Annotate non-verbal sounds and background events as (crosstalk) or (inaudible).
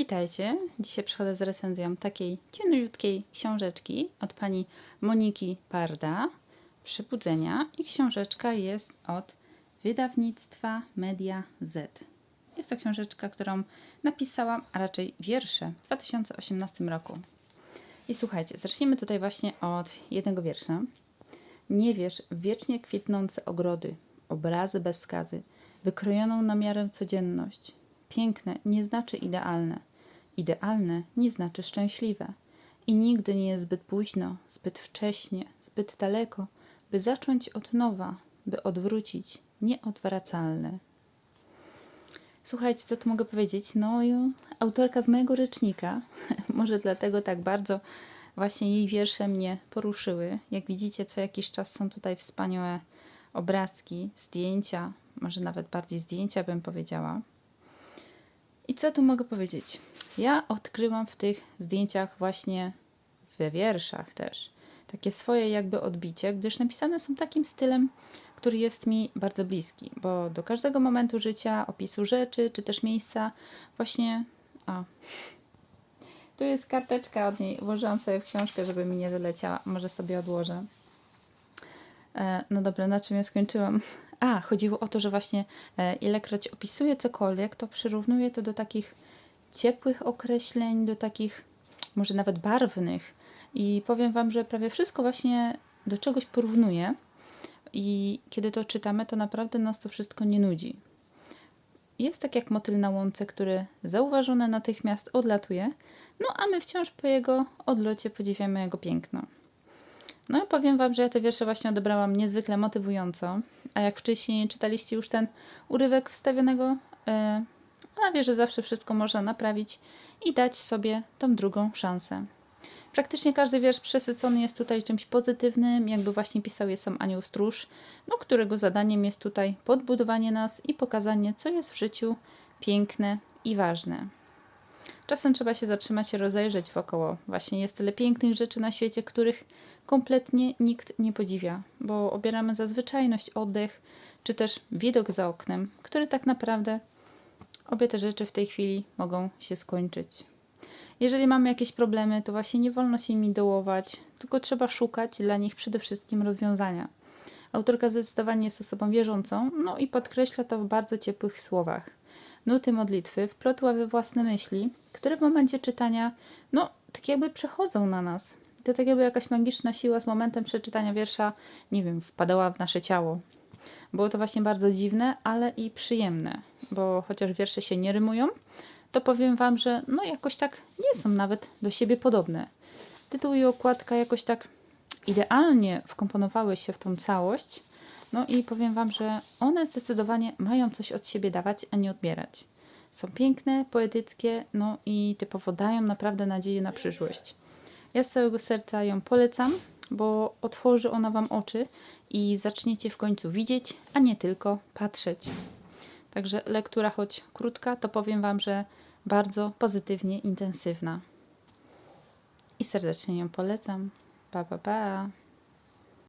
Witajcie. Dzisiaj przychodzę z recenzją takiej cieniutkiej książeczki od pani Moniki Parda. Przybudzenia i książeczka jest od wydawnictwa Media Z. Jest to książeczka, którą napisałam, a raczej wiersze w 2018 roku. I słuchajcie, zacznijmy tutaj właśnie od jednego wiersza. Nie wiesz wiecznie kwitnące ogrody, obrazy bez skazy, wykrojoną na miarę codzienność. Piękne nie znaczy idealne. Idealne nie znaczy szczęśliwe. I nigdy nie jest zbyt późno, zbyt wcześnie, zbyt daleko, by zacząć od nowa, by odwrócić nieodwracalne. Słuchajcie, co tu mogę powiedzieć? No, autorka z mojego rycznika, (laughs) może dlatego tak bardzo właśnie jej wiersze mnie poruszyły. Jak widzicie, co jakiś czas są tutaj wspaniałe obrazki, zdjęcia, może nawet bardziej zdjęcia bym powiedziała. I co tu mogę powiedzieć? Ja odkryłam w tych zdjęciach właśnie we wierszach też takie swoje jakby odbicie, gdyż napisane są takim stylem, który jest mi bardzo bliski, bo do każdego momentu życia, opisu rzeczy, czy też miejsca właśnie... O, tu jest karteczka od niej, włożyłam sobie w książkę, żeby mi nie wyleciała, może sobie odłożę. E, no dobra, na czym ja skończyłam? A, chodziło o to, że właśnie e, ilekroć opisuję cokolwiek, to przyrównuję to do takich ciepłych określeń, do takich może nawet barwnych. I powiem Wam, że prawie wszystko właśnie do czegoś porównuję. I kiedy to czytamy, to naprawdę nas to wszystko nie nudzi. Jest tak jak motyl na łące, który zauważony natychmiast odlatuje, no a my wciąż po jego odlocie podziwiamy jego piękno. No i powiem Wam, że ja te wiersze właśnie odebrałam niezwykle motywująco, a jak wcześniej czytaliście już ten urywek wstawionego, yy, ona wie, że zawsze wszystko można naprawić i dać sobie tą drugą szansę. Praktycznie każdy wiersz przesycony jest tutaj czymś pozytywnym, jakby właśnie pisał je sam Anioł Stróż, no, którego zadaniem jest tutaj podbudowanie nas i pokazanie, co jest w życiu piękne i ważne. Czasem trzeba się zatrzymać i rozejrzeć wokoło. Właśnie jest tyle pięknych rzeczy na świecie, których kompletnie nikt nie podziwia, bo obieramy za zwyczajność oddech, czy też widok za oknem, który tak naprawdę obie te rzeczy w tej chwili mogą się skończyć. Jeżeli mamy jakieś problemy, to właśnie nie wolno się nimi dołować, tylko trzeba szukać dla nich przede wszystkim rozwiązania. Autorka zdecydowanie jest osobą wierzącą, no i podkreśla to w bardzo ciepłych słowach. Nuty modlitwy wplotła we własne myśli, które w momencie czytania, no, tak jakby przechodzą na nas. To tak jakby jakaś magiczna siła z momentem przeczytania wiersza, nie wiem, wpadała w nasze ciało. Było to właśnie bardzo dziwne, ale i przyjemne, bo chociaż wiersze się nie rymują, to powiem Wam, że no jakoś tak nie są nawet do siebie podobne. Tytuł i okładka jakoś tak idealnie wkomponowały się w tą całość. No i powiem Wam, że one zdecydowanie mają coś od siebie dawać, a nie odbierać. Są piękne, poetyckie, no i typowo dają naprawdę nadzieję na przyszłość. Ja z całego serca ją polecam, bo otworzy ona Wam oczy i zaczniecie w końcu widzieć, a nie tylko patrzeć. Także lektura, choć krótka, to powiem Wam, że bardzo pozytywnie intensywna. I serdecznie ją polecam. Pa, pa, pa.